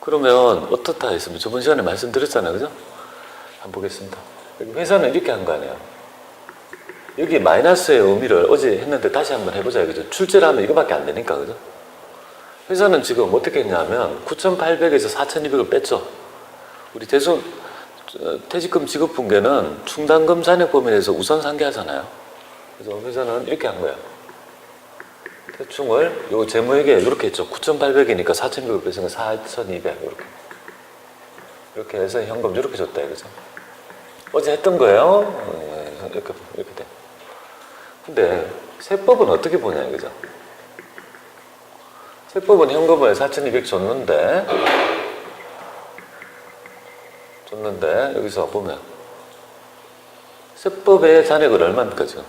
그러면 어떻다 했으면 저번 시간에 말씀드렸잖아요. 그죠? 한번 보겠습니다. 회사는 이렇게 한 거 아니에요. 여기 마이너스의 의미를 어제 했는데 다시 한번 해보자. 그죠? 출제를 하면 이거밖에 안 되니까. 그죠? 회사는 지금 어떻게 했냐면 9,800에서 4,200을 뺐죠. 우리 어, 퇴직금 지급 붕괴는 충당금 잔액 범위에서 우선 상계하잖아요. 그래서 회사는 이렇게 한 거예요. 대충을 요 제목에 이렇게 했죠. 9,800이니까 4,200을 뺐으니까 4,200 이렇게. 이렇게 해서 현금 이렇게 줬다 이거죠. 어제 했던 거예요. 어, 이렇게 이렇게 돼. 근데 세법은 어떻게 보냐 이거죠. 세법은 현금을 4,200 줬는데 줬는데 여기서 보면 세법의 잔액은 얼마입니까 지금?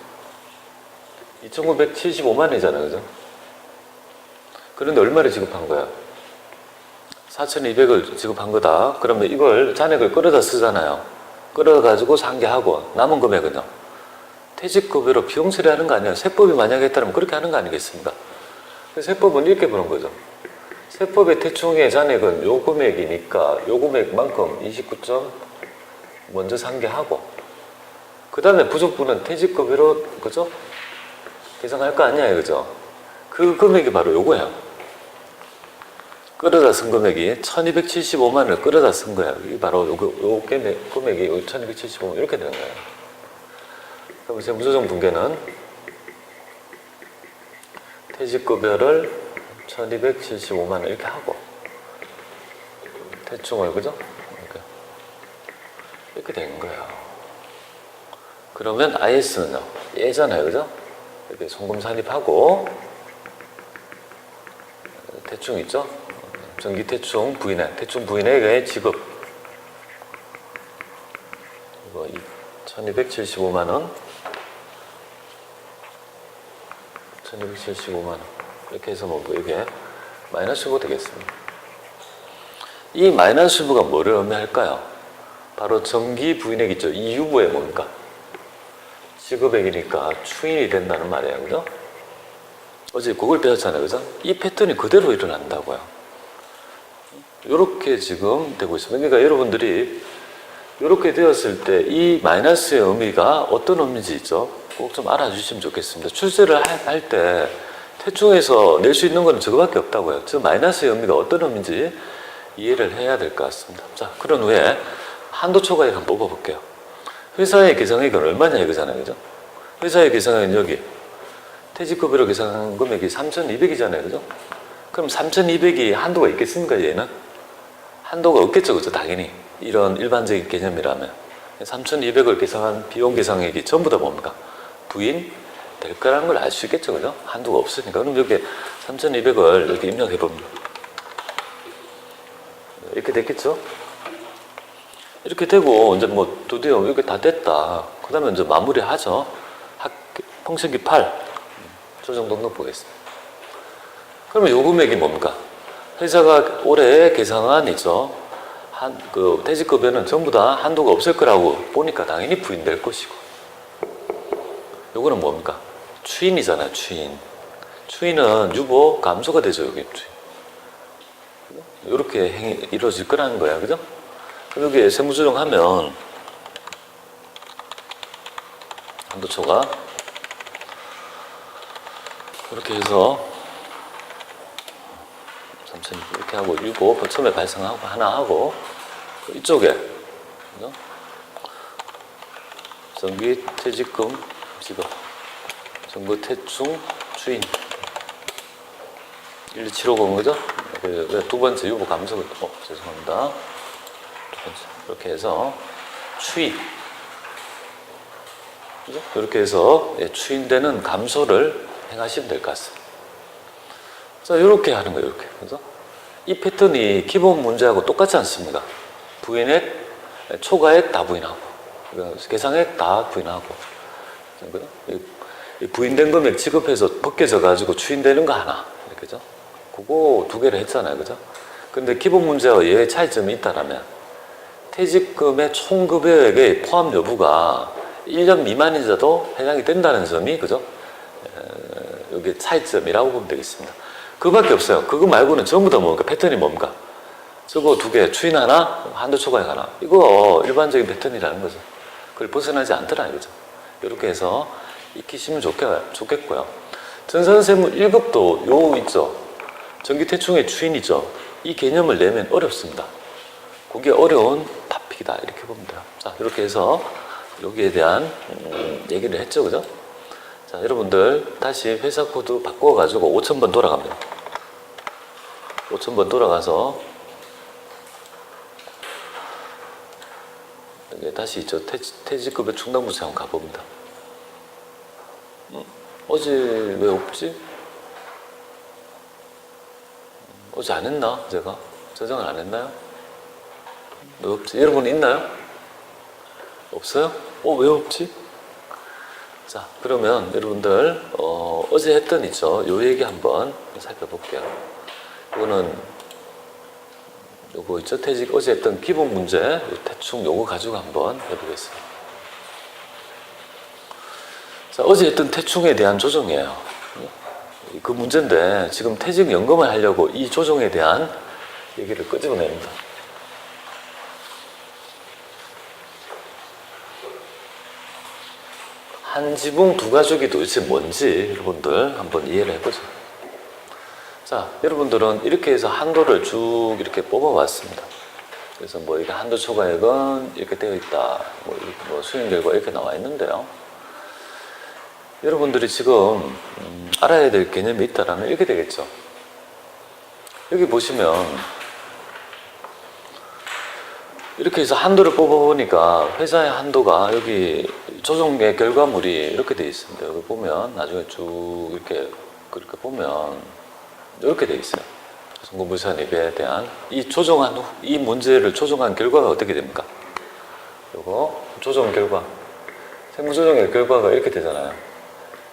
2,975만 원이잖아요, 그죠? 그런데 얼마를 지급한 거야? 4,200을 지급한 거다. 그러면 이걸 잔액을 끌어다 쓰잖아요. 끌어가지고 상계하고 남은 금액은요. 퇴직급여로 비용 처리하는 거 아니에요. 세법이 만약에 했다면 그렇게 하는 거 아니겠습니까? 세법은 이렇게 보는 거죠. 세법의 대충의 잔액은 요 금액이니까 요 금액만큼 29점 먼저 상계하고 그 다음에 부족분은 퇴직급여로 그죠? 계산할 거 아니야, 그죠? 그 금액이 바로 요거예요. 끌어다 쓴 금액이 1275만 원을 끌어다 쓴 거야. 이게 바로 요, 요 금액, 금액이 요 1275만 이렇게 되는 거예요. 그럼 이제 무조정 분계는 퇴직급여를 1275만 원 이렇게 하고 대충을 그죠? 이렇게, 이렇게 된 거예요. 그러면 IS는요 예잖아요, 그죠? 이렇게 송금 산입하고 대충 있죠? 전기 대충 부인액, 대충 부인액의 지급 이거 1275만 원 1275만 원 이렇게 해서 뭐 이게 마이너스가 되겠습니다. 이 마이너스 부가 뭐를 의미할까요? 바로 전기 부인액 있죠. 이 유부에 뭡니까? 지급액이니까 추인이 된다는 말이에요. 그죠? 어제 그걸 배웠잖아요. 그죠? 이 패턴이 그대로 일어난다고요. 이렇게 지금 되고 있습니다. 그러니까 여러분들이 이렇게 되었을 때 이 마이너스의 의미가 어떤 의미인지 있죠? 꼭 좀 알아주시면 좋겠습니다. 출세를 할 때 태중에서 낼 수 있는 건 저거밖에 없다고요. 저 마이너스의 의미가 어떤 의미인지 이해를 해야 될 것 같습니다. 자, 그런 후에 한도 초과액 한번 뽑아볼게요. 회사의 계상액은 얼마냐 이거잖아요. 그죠? 회사의 계상액은 여기. 퇴직급여로 계산한 금액이 3,200이잖아요. 그죠? 그럼 3,200이 한도가 있겠습니까, 얘는? 한도가 없겠죠. 그죠? 당연히. 이런 일반적인 개념이라면. 3,200을 계산한 비용 계상액이 전부 다 뭡니까? 부인 될 거라는 걸 알 수 있겠죠. 그죠? 한도가 없으니까. 그럼 여기 3,200을 이렇게 입력해 봅니다. 이렇게 됐겠죠? 이렇게 되고 이제 뭐 드디어 이렇게 다 됐다. 그 다음에 이제 마무리 하죠. 학 통신기 8. 저 정도 넣어보겠습니다. 그러면 요 금액이 뭡니까? 회사가 올해 계산한 있죠. 한 그 퇴직급여는 전부 다 한도가 없을 거라고 보니까 당연히 부인될 것이고. 요거는 뭡니까? 추인이잖아요. 추인. 추인은 유보 감소가 되죠. 여기. 이렇게 행위 이루어질 거라는 거야, 그죠? 여기 세무조정 하면 한도초가 이렇게 해서 3천 이렇게 하고 유보 처음에 발생하고 하나 하고 그 이쪽에 그죠? 정기 퇴직금 지급 정부 퇴충 주인 12750 그죠? 그, 두 번째 유보 감소 어 죄송합니다 두 번째 이렇게 해서 추인 그죠? 이렇게 해서 예, 추인되는 감소를 행하시면 될 것 같습니다. 자, 이렇게 하는 거예요, 이렇게. 그죠? 이 패턴이 기본 문제하고 똑같지 않습니다. 부인액, 초과액 다 부인하고, 계상액 다 부인하고, 부인된 금액 지급해서 벗겨져 가지고 추인되는 거 하나, 그죠? 그거 두 개를 했잖아요, 그죠? 근데 기본 문제와 얘의 차이점이 있다라면 퇴직금의 총급여액의 포함 여부가 1년 미만이자도 해당이 된다는 점이 그죠? 여기 차이점이라고 보면 되겠습니다. 그거밖에 없어요. 그거 말고는 전부 다 뭡니까? 패턴이 뭡니까? 저거 두 개, 추인 하나, 한도 초과액 하나. 이거 일반적인 패턴이라는 거죠. 그걸 벗어나지 않더라 이거죠. 이렇게 해서 익히시면 좋겠, 좋겠 고요. 전산세무 1급도 요 있죠. 전기태충의 추인이죠. 이 개념을 내면 어렵습니다. 그게 어려운 탑픽이다 이렇게 돼요. 자 이렇게 해서 여기에 대한 음, 얘기를 했죠, 그죠? 자 여러분들 다시 회사 코드 바꿔가지고 5,000번 돌아갑니다. 5,000번 돌아가서 다시 저 퇴직, 퇴직급여 충당부채 한번 가봅니다. 음, 어제 왜 없지? 음, 어제 안 했나 제가 저장을 안 했나요? 왜 없지? 여러분 있나요? 없어요? 어 왜 없지? 자 그러면 여러분들 어, 어제 했던 있죠? 요 얘기 한번 살펴볼게요. 이거는 요거 있죠? 퇴직 어제 했던 기본 문제 요 대충 요거 가지고 한번 해보겠습니다. 자 어제 했던 태충에 대한 조정이에요. 그 문제인데 지금 퇴직 연금을 하려고 이 조정에 대한 얘기를 끄집어냅니다. 한 지붕 두 가족이 도대체 뭔지 여러분들 한번 이해를 해보죠. 자, 여러분들은 이렇게 해서 한도를 쭉 이렇게 뽑아왔습니다. 그래서 뭐 이게 한도 초과액은 이렇게 되어 있다. 뭐, 뭐 수행 결과 이렇게 나와 있는데요. 여러분들이 지금 음, 알아야 될 개념이 있다라면 이렇게 되겠죠. 여기 보시면 이렇게 해서 한도를 뽑아보니까 회사의 한도가 여기 조정의 결과물이 이렇게 되어 있습니다. 여기 보면 나중에 쭉 이렇게 그렇게 보면 이렇게 되어 있어요. 송금부산입에 대한 이 조정한 후, 이 문제를 조정한 결과가 어떻게 됩니까? 요거 조정 결과 세무조정의 결과가 이렇게 되잖아요.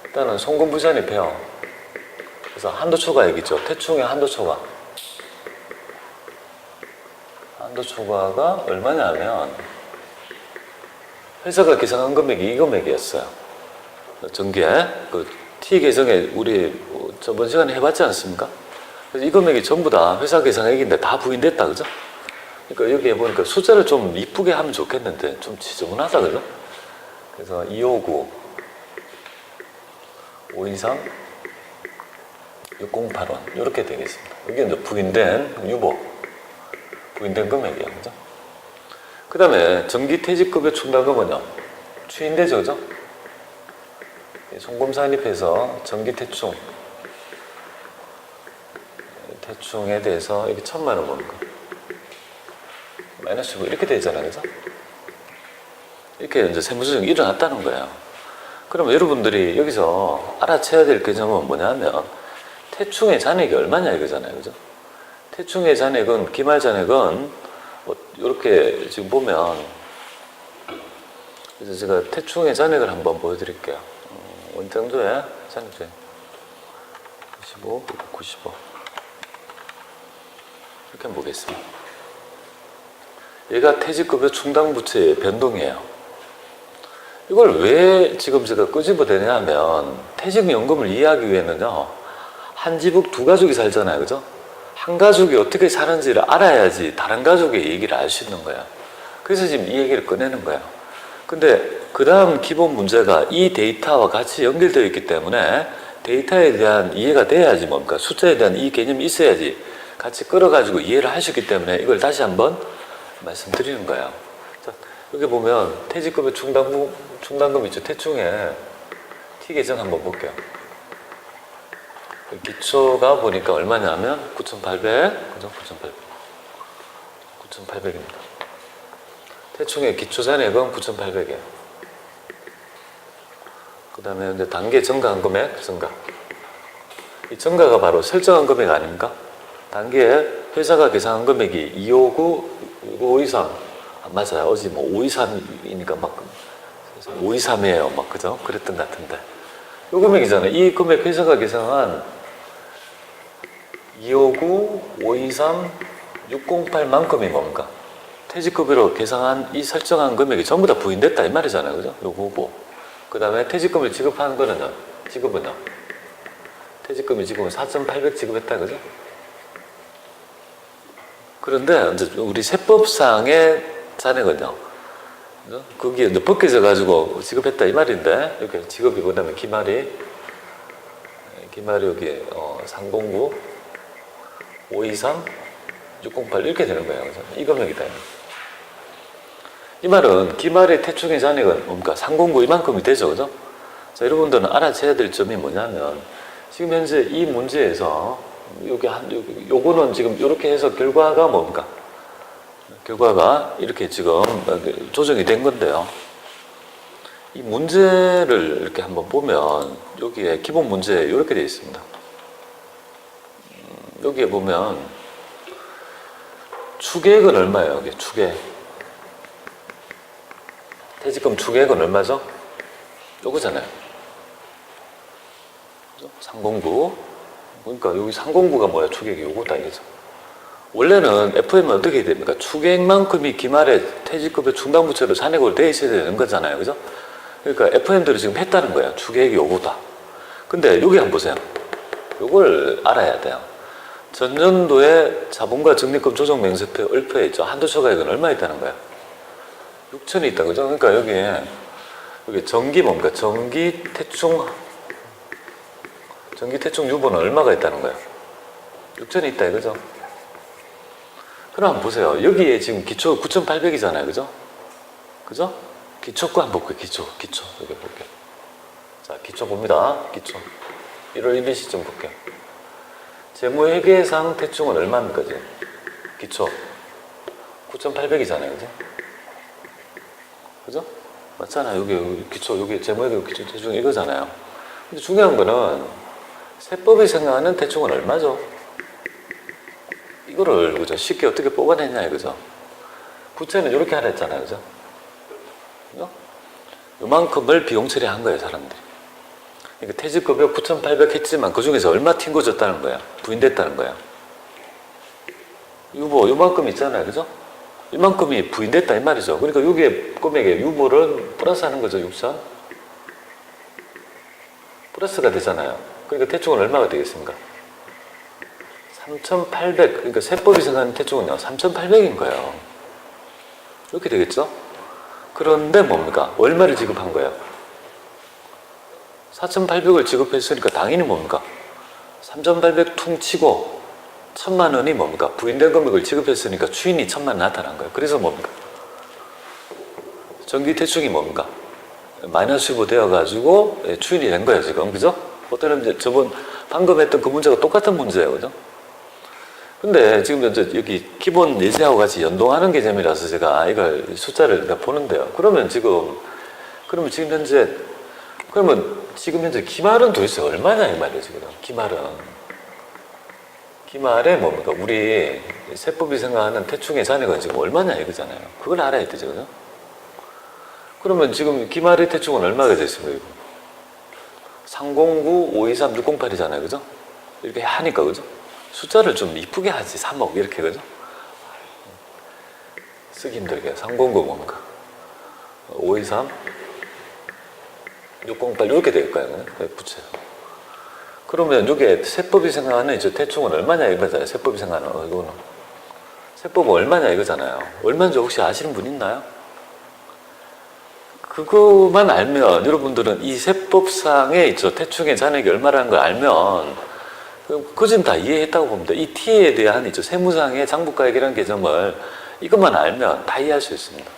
일단은 송금부산입해요. 그래서 한도 초과액이죠. 태충의 한도 초과. 한도 초과가 얼마냐면 회사가 계산한 금액이 이 금액이었어요. 전개 그 T 계정에 우리 저번 시간에 해봤지 않습니까? 이 금액이 전부 다 회사 계산액인데 다 부인됐다 그죠? 그러니까 여기 해보니까 숫자를 좀 이쁘게 하면 좋겠는데 좀 지저분하다 그죠? 그래서 259 523 6081 이렇게 되겠습니다. 여기 이제 부인된 유보 부인된 금액이에요. 그죠? 그 다음에 전기퇴직급여 충당금은요. 추인되죠. 그죠? 송금 산입해서 전기퇴충 대충에 대해서 여기 천만 원 뭡니까? 마이너스 뭐 이렇게 되잖아요. 그죠? 이렇게 이제 세무조정이 일어났다는 거예요. 그러면 여러분들이 여기서 알아채야 될 개념은 뭐냐면 태충의 잔액이 얼마냐 이거잖아요. 그죠? 태충의 잔액은, 기말 잔액은 뭐 이렇게 지금 보면 그래서 제가 태충의 잔액을 한번 보여드릴게요. 정도의 잔액이 95, 95 이렇게 한번 보겠습니다. 얘가 퇴직급여 충당부채의 변동이에요. 이걸 왜 지금 제가 끄집어내냐 하면 퇴직연금을 이해하기 위해는요, 한 집을 두 가족이 살잖아요. 그죠? 한 가족이 어떻게 사는지를 알아야지 다른 가족의 얘기를 알 수 있는 거예요. 그래서 지금 이 얘기를 꺼내는 거예요. 근데 그 다음 기본 문제가 이 데이터와 같이 연결되어 있기 때문에 데이터에 대한 이해가 돼야지 뭡니까? 숫자에 대한 이 개념이 있어야지 같이 끌어가지고 이해를 하셨기 때문에 이걸 다시 한번 말씀드리는 거예요. 자, 여기 보면 퇴직급여 충당금, 충당금 있죠. 태충에 T 계정 한번 볼게요. 기초가 보니까 얼마냐면 9,800, 그죠? 9,800. 9,800입니다. 태충의 기초 잔액은 9,800이에요. 그 다음에 이제 단계 증가한 금액, 증가. 이 증가가 바로 설정한 금액 아닙니까? 단계에 회사가 계산한 금액이 259, 523. 아, 맞아요. 어제 뭐 523이니까 막 523이에요. 막 그죠? 그랬던 것 같은데. 요 금액이잖아요. 이 금액 회사가 계산한 259, 523, 608만큼이 뭡니까? 퇴직급여로 계산한 이 설정한 금액이 전부 다 부인됐다 이 말이잖아요. 그죠? 요거고. 그 다음에 퇴직금을 지급하는 거는요. 지급은요. 퇴직금이 지금 4,800 지급했다. 그죠? 그런데 이제 우리 세법상의. 그죠? 거기에 이제 벗겨져 가지고 지급했다 이 말인데 이렇게 지급이 그다음에 기말이 기말이 여기 어, 309 523 608 이렇게 되는 거예요. 그래서 이 금액이다. 이 말은 기말의 태충의 잔액은 뭡니까? 309 이만큼이 되죠, 그죠? 자, 여러분들은 알아채야 될 점이 뭐냐면 지금 현재 이 문제에서 여기 한 요거는 지금 이렇게 해서 결과가 뭡니까? 결과가 이렇게 지금 조정이 된 건데요. 이 문제를 이렇게 한번 보면 여기에 기본 문제 이렇게 되어 있습니다. 음, 여기에 보면 추계액은 얼마예요? 여기 추계액. 퇴직금 추계액은 얼마죠? 요거잖아요. 그죠? 309. 그러니까 여기 309가 뭐야? 추계액이 요거다 이거죠. 원래는 FM은 어떻게 됩니까? 추계액만큼이 기말에 퇴직급여 충당부채로 잔액으로 돼 있어야 되는 거잖아요. 그죠? 그러니까 FM들이 지금 했다는 거야. 추계액이 요거다. 근데 여기 한번 보세요. 요걸 알아야 돼요. 전년도에 자본과 적립금 조정 명세표 을표에 있죠. 한도 초과액은 얼마 있다는 거야? 6천이 있다. 그죠? 그러니까 여기에 여기 정기 뭡니까? 정기 태충 정기 태충 유보는 얼마가 있다는 거야? 6천이 있다. 그죠? 그럼 한번 보세요. 여기에 지금 기초 9,800이잖아요. 그죠? 그죠? 기초 거 한번 볼게요. 기초, 기초. 여기 볼게요. 자, 기초 봅니다. 기초. 1월 1일 시점 볼게요. 재무회계상 대충은 얼마입니까, 지금? 기초. 9,800이잖아요. 그죠? 그죠? 맞잖아요. 여기, 여기 기초, 여기 재무회계 기초 대충 이거잖아요. 근데 중요한 거는 세법이 생각하는 대충은 얼마죠? 이거를 그죠 쉽게 어떻게 뽑아내냐 이거죠. 부채는 이렇게 하라 했잖아요, 그죠? 그죠? 요만큼을 비용 처리한 거예요, 사람들이. 그러니까 퇴직급여 9,800 했지만 그 중에서 얼마 튕겨졌다는 거야, 부인됐다는 거야. 유보 요만큼 있잖아요, 그죠? 이만큼이 부인됐다 이 말이죠. 그러니까 여기에 금액에 유보를 플러스 하는 거죠, 6천. 플러스가 되잖아요. 그러니까 대충은 얼마가 되겠습니까? 3,800 그러니까 세법이 생각하는 태충은요 3,800인 거예요. 이렇게 되겠죠? 그런데 뭡니까? 얼마를 지급한 거예요? 4,800을 지급했으니까 당연히 뭡니까? 3,800 퉁치고 천만 원이 뭡니까? 부인된 금액을 지급했으니까 추인이 천만 원 나타난 거예요. 그래서 뭡니까? 정기 대충이 뭡니까? 마이너스 15 되어가지고 예, 추인이 된 거예요, 지금. 그죠? 어떤 이제 저번 방금 했던 그 문제가 똑같은 문제예요, 그죠? 근데 지금 현재 여기 기본 예제하고 같이 연동하는 개념이라서 제가 이걸 숫자를 내가 보는데요. 그러면 지금, 그러면 지금 현재, 그러면 지금 현재 기말은 도대체 얼마냐, 이 말이에요, 지금. 기말은. 기말에 뭡니까? 우리 세법이 생각하는 태충의 잔액은 지금 얼마냐, 이거잖아요. 그걸 알아야 되죠, 그죠? 그러면 지금 기말의 태충은 얼마가 됐습니까, 이거? 309, 523, 608이잖아요, 그죠? 이렇게 하니까, 그죠? 숫자를 좀 이쁘게 하지 3억 이렇게 그죠? 쓰기 힘들게 309 뭡니까? 523 608 이렇게 될까요? 부채 그러면 이게 세법이 생각하는 이제 대충은 얼마냐 이거잖아요 세법이 생각하는 어, 이거는 세법은 얼마냐 이거잖아요 얼마인지 혹시 아시는 분 있나요? 그거만 알면 여러분들은 이 세법상의 저 대충의 잔액이 얼마라는 걸 알면 그전 다 이해했다고 봅니다. 이 T에 대한 이제 세무상의 장부가액이라는 개념을 이것만 알면 다 이해할 수 있습니다.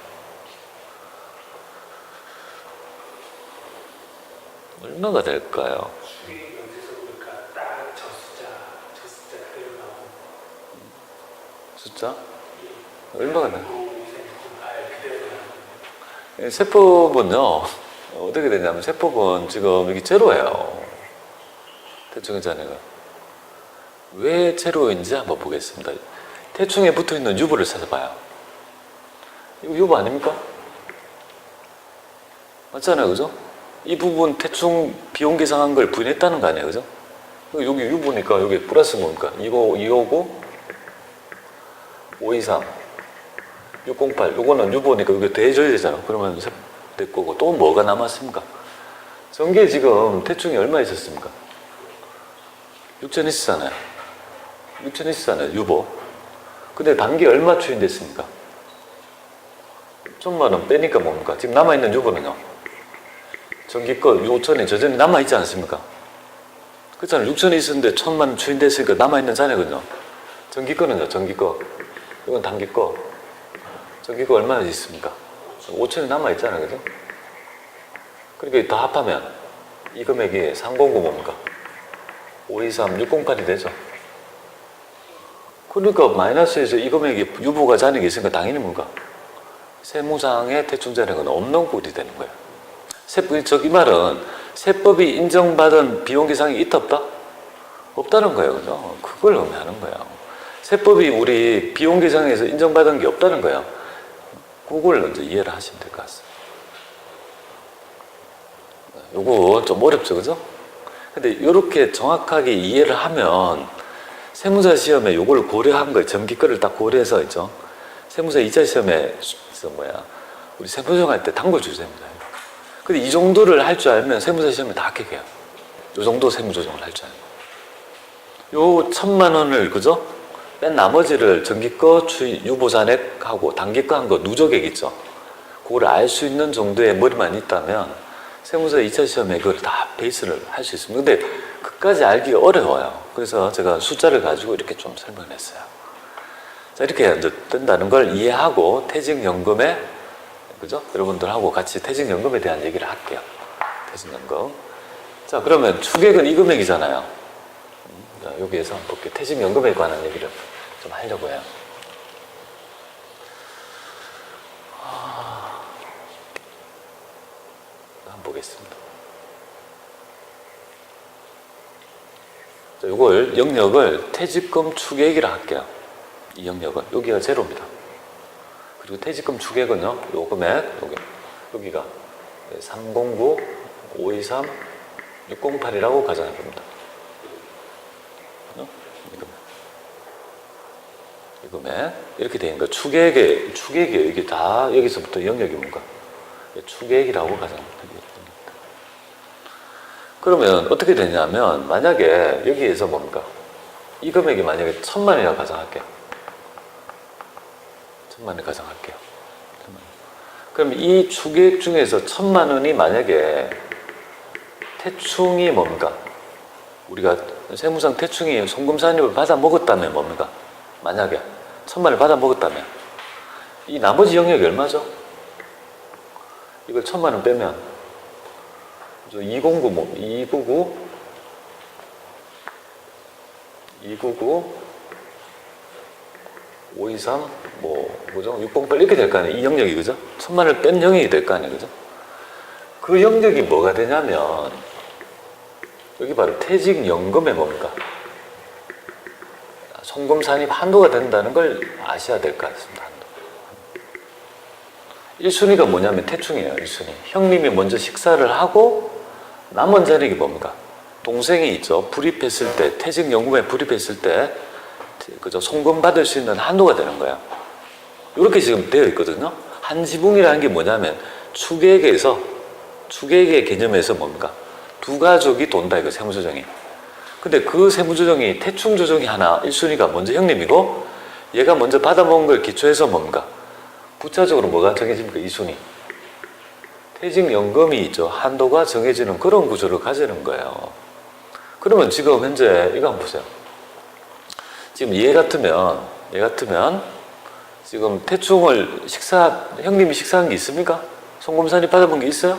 얼마가 될까요? 숫자? 얼마가 나? 세법은요 어떻게 되냐면 세법은 지금 이게 제로예요. 대충의 잔액은. 왜 제로인지 한번 보겠습니다. 대충에 붙어 있는 유보를 찾아봐요. 이거 유보 아닙니까? 맞잖아요, 그죠? 이 부분 대충 비용 계산한 걸 부인했다는 거 아니에요, 그죠? 여기 유보니까 여기 플러스 뭡니까? 259, 259, 523, 608. 요거는 유보니까 여기 대줘야 되잖아. 그러면 될 거고 또 뭐가 남았습니까? 전개 지금 대충이 얼마 있었습니까? 6천 있었잖아요. 6천 있었잖아요, 유보. 근데 단기 얼마 추인됐습니까? 천만 원 빼니까 뭡니까? 지금 남아있는 유보는요. 전기권 5천에 저전에 남아있지 않습니까? 그렇잖아요. 6천이 있었는데 천만 원 추인됐으니까 남아있는 잔액은요. 전기권은요. 전기권. 이건 단기권. 전기권 얼마나 있습니까? 5천이 남아있잖아요. 그죠? 그러니까 다 합하면 이 금액이 309 뭡니까? 523, 608이 되죠. 그러니까 마이너스에서 이 금액이 유보가 잔액이 있으니까 당연히 뭔가 세무상의 대충 잔액은 없는 꼴이 되는 거예요. 세법, 저이 말은 세법이 인정받은 비용 계상이 있다 없다? 없다는 거예요. 그죠? 그걸 의미하는 거예요. 세법이 우리 비용 계상에서 인정받은 게 없다는 거예요. 그걸 먼저 이해를 하시면 될 것 같습니다. 요거 좀 어렵죠, 그죠? 근데 이렇게 정확하게 이해를 하면 세무사 시험에 요걸 고려한 거예요. 전기권을 딱 고려해서 있죠. 세무사 2차 시험에 저 뭐야 우리 세무조정 할때 단골 주세입니다. 근데 이 정도를 할 줄 알면 세무사 시험에 다 합격해요. 요 정도 세무조정을 할 줄 알면. 요 천만 원을 그죠? 뺀 나머지를 전기거 유보잔액하고 단기거 한 거 누적액 있죠. 그걸 알 수 있는 정도의 머리만 있다면 세무사 2차 시험에 그걸 다 베이스를 할 수 있습니다. 근데 그까지 알기가 어려워요. 그래서 제가 숫자를 가지고 이렇게 좀 설명을 했어요. 자, 이렇게 뜬다는 걸 이해하고 퇴직연금에 그죠? 여러분들하고 같이 퇴직연금에 대한 얘기를 할게요. 퇴직연금. 자, 그러면 추객은 이 금액이잖아요. 음, 자, 여기에서 볼게요. 퇴직연금에 관한 얘기를 좀 하려고 해요. 아, 한번 보겠습니다. 자, 이걸 영역을 퇴직금 추계액이라 할게요. 이 영역은 여기가 제로입니다. 그리고 퇴직금 추계액은요, 요 금액 여기 여기가 309, 523, 608이라고 가정해 봅니다. 이 금액 이렇게 되는 거 추계액의 추계액이 이게 다 여기서부터 영역이 뭔가 추계액이라고 가정합니다. 그러면 어떻게 되냐면 만약에 여기에서 뭡니까? 이 금액이 만약에 천만이라고 가정할게요. 천만을 가정할게요. 천만. 그럼 이 추계액 중에서 천만 원이 만약에 태충이 뭡니까? 우리가 세무상 태충이 송금산입을 받아 먹었다면 뭡니까? 만약에 천만을 받아 먹었다면 이 나머지 영역이 얼마죠? 이걸 천만 원 빼면 저 209, 뭐, 299, 299, 523, 뭐, 뭐죠? 608 이렇게 될 거 아니에요? 이 영역이, 그죠? 천만을 뺀 영역이 될 거 아니에요? 그죠? 그 영역이 뭐가 되냐면, 여기 바로 퇴직연금에 뭡니까? 송금 산입 한도가 된다는 걸 아셔야 될 것 같습니다. 한도. 1순위가 뭐냐면 태충이에요. 1순위. 형님이 먼저 식사를 하고 남은 자리가 뭡니까? 동생이 있죠. 불입했을 때, 퇴직연금에 불입했을 때, 그죠? 송금 받을 수 있는 한도가 되는 거예요. 이렇게 지금 되어 있거든요. 한 지붕이라는 게 뭐냐면 추계액에서 추계액의 개념에서 뭡니까? 두 가족이 돈다 이거 세무조정이. 근데 그 세무조정이 태충조정이 하나 1순위가 먼저 형님이고 얘가 먼저 받아먹은 걸 기초해서 뭡니까? 부차적으로 뭐가 정해집니까? 2순위. 퇴직연금이 있죠. 한도가 정해지는 그런 구조를 가지는 거예요. 그러면 지금 현재 이거 한번 보세요. 지금 얘 같으면 얘 같으면 지금 태충을 식사 형님이 식사한 게 있습니까? 송금산이 받아본 게 있어요?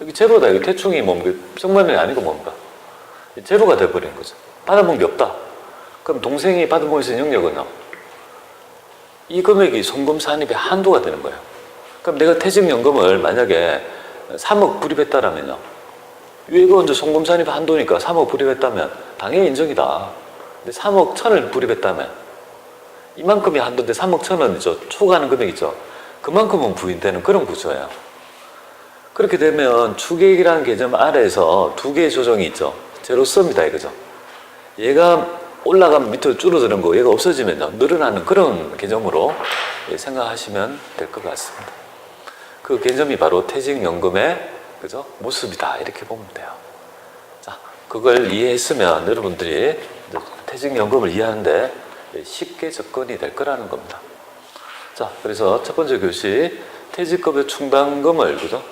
여기 제로다. 여기 태충이 뭡니까? 정만이 아니고 뭡니까? 제로가 돼버린 거죠. 받아본 게 없다. 그럼 동생이 받아본 수 있는 영역은요? 이 금액이 송금 산입의 한도가 되는 거예요. 그럼 내가 퇴직연금을 만약에 3억 불입했다라면요. 이거 이제 송금 산입 한도니까 3억 불입했다면 당연히 인정이다. 근데 3억 천을 불입했다면 이만큼이 한도인데 3억 천은 저 초과하는 금액이죠. 그만큼은 부인되는 그런 구조예요. 그렇게 되면 추계액이라는 개념 아래에서 두 개의 조정이 있죠. 제로서입니다 이거죠. 얘가 올라가면 밑으로 줄어드는 거, 얘가 없어지면요 늘어나는 그런 개념으로 생각하시면 될 것 같습니다. 그 개념이 바로 퇴직연금의 그죠 모습이다 이렇게 보면 돼요. 자, 그걸 이해했으면 여러분들이 퇴직연금을 이해하는데 쉽게 접근이 될 거라는 겁니다. 자, 그래서 첫 번째 교시 퇴직급여 충당금을 그죠?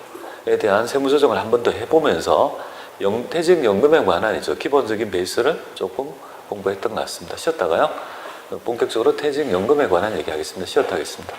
에 대한 세무 조정을 한 번 더 해보면서 영, 퇴직연금에 관한 이죠 기본적인 베이스를 조금 공부했던 것 같습니다. 쉬었다가요 본격적으로 퇴직연금에 관한 얘기하겠습니다. 쉬었다 하겠습니다.